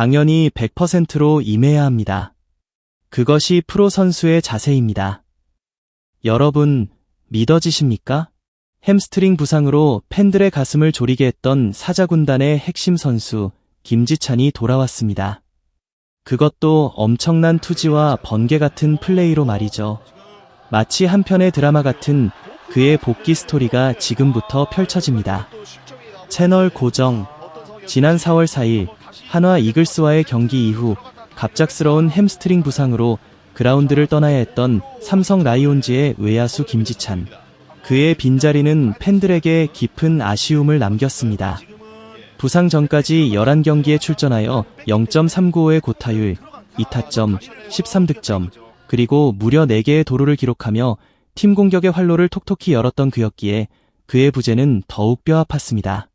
당연히 100%로 임해야 합니다. 그것이 프로 선수의 자세입니다. 여러분, 믿어지십니까? 햄스트링 부상으로 팬들의 가슴을 졸이게 했던 사자군단의 핵심 선수 김지찬이 돌아왔습니다. 그것도 엄청난 투지와 번개 같은 플레이로 말이죠. 마치 한 편의 드라마 같은 그의 복귀 스토리가 지금부터 펼쳐집니다. 채널 고정. 지난 4월 4일 한화 이글스와의 경기 이후 갑작스러운 햄스트링 부상으로 그라운드를 떠나야 했던 삼성 라이온즈의 외야수 김지찬. 그의 빈자리는 팬들에게 깊은 아쉬움을 남겼습니다. 부상 전까지 11경기에 출전하여 0.395의 고타율, 2타점, 13득점, 그리고 무려 4개의 도루를 기록하며 팀 공격의 활로를 톡톡히 열었던 그였기에 그의 부재는 더욱 뼈아팠습니다.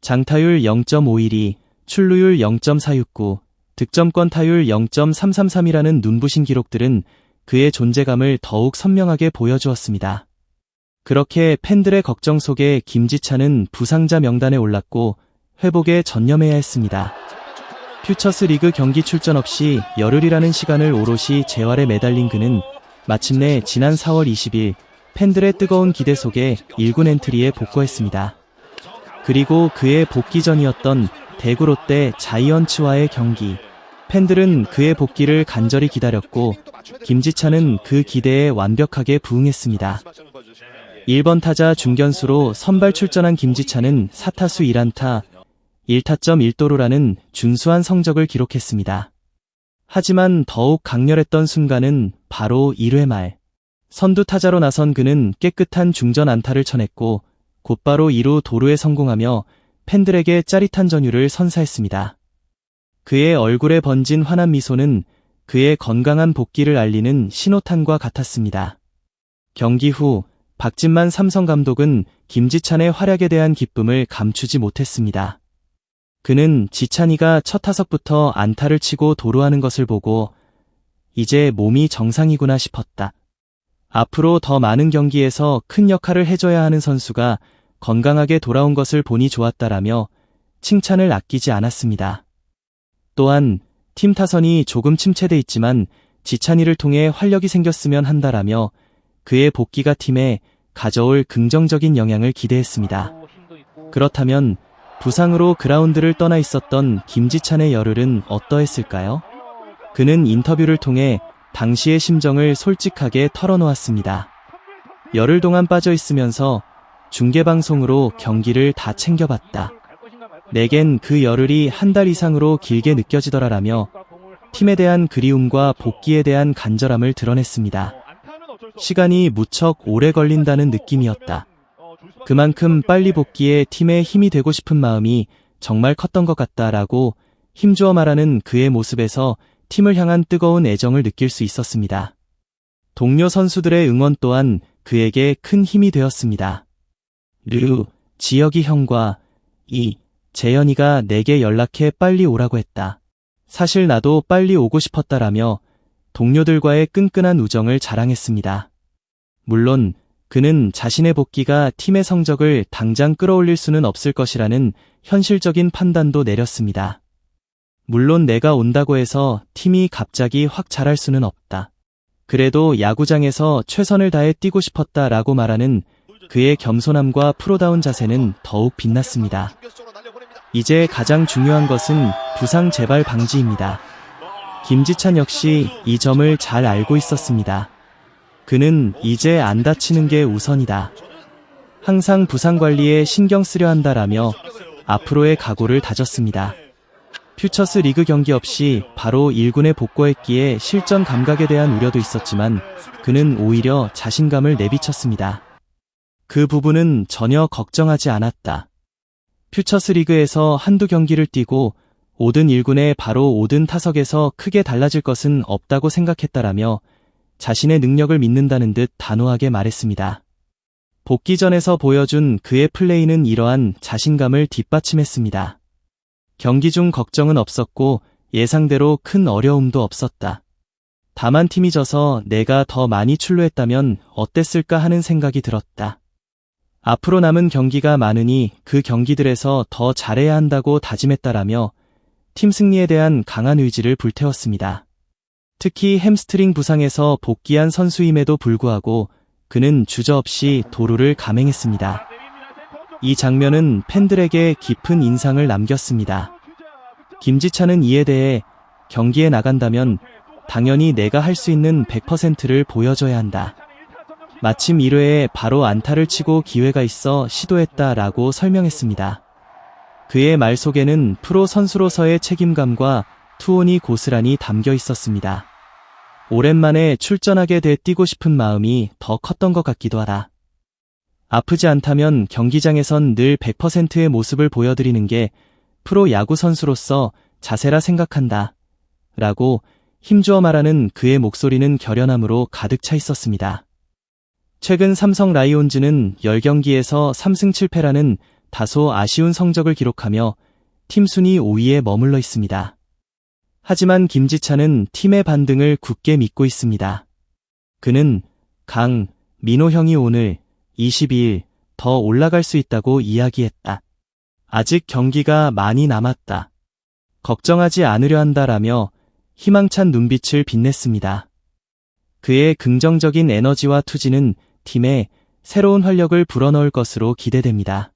장타율 0.512, 출루율 0.469, 득점권 타율 0.333이라는 눈부신 기록들은 그의 존재감을 더욱 선명하게 보여주었습니다. 그렇게 팬들의 걱정 속에 김지찬은 부상자 명단에 올랐고 회복에 전념해야 했습니다. 퓨처스 리그 경기 출전 없이 열흘이라는 시간을 오롯이 재활에 매달린 그는 마침내 지난 4월 20일 팬들의 뜨거운 기대 속에 1군 엔트리에 복귀했습니다. 그리고 그의 복귀 전이었던 대구 롯데 자이언츠와의 경기. 팬들은 그의 복귀를 간절히 기다렸고 김지찬은 그 기대에 완벽하게 부응했습니다. 1번 타자 중견수로 선발 출전한 김지찬은 4타수 1안타 1타점 1도루라는 준수한 성적을 기록했습니다. 하지만 더욱 강렬했던 순간은 바로 1회 말. 선두 타자로 나선 그는 깨끗한 중전 안타를 쳐냈고 곧바로 2루 도루에 성공하며 팬들에게 짜릿한 전율을 선사했습니다. 그의 얼굴에 번진 환한 미소는 그의 건강한 복귀를 알리는 신호탄과 같았습니다. 경기 후 박진만 삼성 감독은 김지찬의 활약에 대한 기쁨을 감추지 못했습니다. 그는 지찬이가 첫 타석부터 안타를 치고 도루하는 것을 보고 이제 몸이 정상이구나 싶었다. 앞으로 더 많은 경기에서 큰 역할을 해줘야 하는 선수가 건강하게 돌아온 것을 보니 좋았다라며 칭찬을 아끼지 않았습니다. 또한 팀 타선이 조금 침체돼 있지만 지찬이를 통해 활력이 생겼으면 한다라며 그의 복귀가 팀에 가져올 긍정적인 영향을 기대했습니다. 그렇다면 부상으로 그라운드를 떠나 있었던 김지찬의 열흘은 어떠했을까요? 그는 인터뷰를 통해 당시의 심정을 솔직하게 털어놓았습니다. 열흘 동안 빠져 있으면서 중계방송으로 경기를 다 챙겨봤다. 내겐 그 열흘이 한 달 이상으로 길게 느껴지더라라며 팀에 대한 그리움과 복귀에 대한 간절함을 드러냈습니다. 시간이 무척 오래 걸린다는 느낌이었다. 그만큼 빨리 복귀해 팀에 힘이 되고 싶은 마음이 정말 컸던 것 같다라고 힘주어 말하는 그의 모습에서 팀을 향한 뜨거운 애정을 느낄 수 있었습니다. 동료 선수들의 응원 또한 그에게 큰 힘이 되었습니다. 류, 지혁이 형과 이, 재현이가 내게 연락해 빨리 오라고 했다. 사실 나도 빨리 오고 싶었다라며 동료들과의 끈끈한 우정을 자랑했습니다. 물론 그는 자신의 복귀가 팀의 성적을 당장 끌어올릴 수는 없을 것이라는 현실적인 판단도 내렸습니다. 물론 내가 온다고 해서 팀이 갑자기 확 잘할 수는 없다. 그래도 야구장에서 최선을 다해 뛰고 싶었다 라고 말하는 그의 겸손함과 프로다운 자세는 더욱 빛났습니다. 이제 가장 중요한 것은 부상 재발 방지입니다. 김지찬 역시 이 점을 잘 알고 있었습니다. 그는 이제 안 다치는 게 우선이다. 항상 부상 관리에 신경 쓰려 한다라며 앞으로의 각오를 다졌습니다. 퓨처스 리그 경기 없이 바로 1군에 복귀했기에 실전 감각에 대한 우려도 있었지만 그는 오히려 자신감을 내비쳤습니다. 그 부분은 전혀 걱정하지 않았다. 퓨처스 리그에서 한두 경기를 뛰고 5든 1군에 바로 5든 타석에서 크게 달라질 것은 없다고 생각했다라며 자신의 능력을 믿는다는 듯 단호하게 말했습니다. 복귀 전에서 보여준 그의 플레이는 이러한 자신감을 뒷받침했습니다. 경기 중 걱정은 없었고 예상대로 큰 어려움도 없었다. 다만 팀이 져서 내가 더 많이 출루했다면 어땠을까 하는 생각이 들었다. 앞으로 남은 경기가 많으니 그 경기들에서 더 잘해야 한다고 다짐했다라며 팀 승리에 대한 강한 의지를 불태웠습니다. 특히 햄스트링 부상에서 복귀한 선수임에도 불구하고 그는 주저없이 도루를 감행했습니다. 이 장면은 팬들에게 깊은 인상을 남겼습니다. 김지찬은 이에 대해 경기에 나간다면 당연히 내가 할 수 있는 100%를 보여줘야 한다. 마침 1회에 바로 안타를 치고 기회가 있어 시도했다 라고 설명했습니다. 그의 말 속에는 프로 선수로서의 책임감과 투혼이 고스란히 담겨 있었습니다. 오랜만에 출전하게 돼 뛰고 싶은 마음이 더 컸던 것 같기도 하다. 아프지 않다면 경기장에선 늘 100%의 모습을 보여드리는 게 프로 야구 선수로서 자세라 생각한다. 라고 힘주어 말하는 그의 목소리는 결연함으로 가득 차 있었습니다. 최근 삼성 라이온즈는 10경기에서 3승 7패라는 다소 아쉬운 성적을 기록하며 팀 순위 5위에 머물러 있습니다. 하지만 김지찬은 팀의 반등을 굳게 믿고 있습니다. 그는 강, 민호 형이 오늘 22일 더 올라갈 수 있다고 이야기했다. 아직 경기가 많이 남았다. 걱정하지 않으려 한다라며 희망찬 눈빛을 빛냈습니다. 그의 긍정적인 에너지와 투지는 팀에 새로운 활력을 불어넣을 것으로 기대됩니다.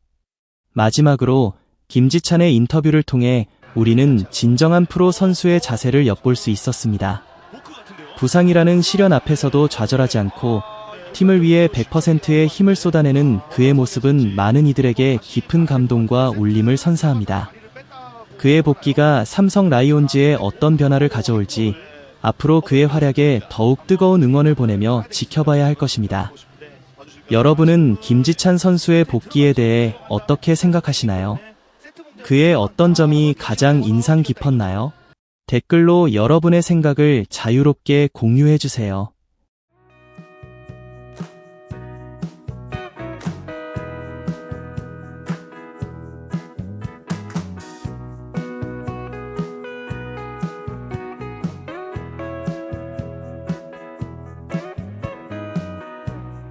마지막으로 김지찬의 인터뷰를 통해 우리는 진정한 프로 선수의 자세를 엿볼 수 있었습니다. 부상이라는 시련 앞에서도 좌절하지 않고 팀을 위해 100%의 힘을 쏟아내는 그의 모습은 많은 이들에게 깊은 감동과 울림을 선사합니다. 그의 복귀가 삼성 라이온즈에 어떤 변화를 가져올지 앞으로 그의 활약에 더욱 뜨거운 응원을 보내며 지켜봐야 할 것입니다. 여러분은 김지찬 선수의 복귀에 대해 어떻게 생각하시나요? 그의 어떤 점이 가장 인상 깊었나요? 댓글로 여러분의 생각을 자유롭게 공유해 주세요.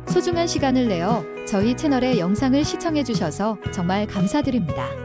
소중한 시간을 내어 저희 채널의 영상을 시청해 주셔서 정말 감사드립니다.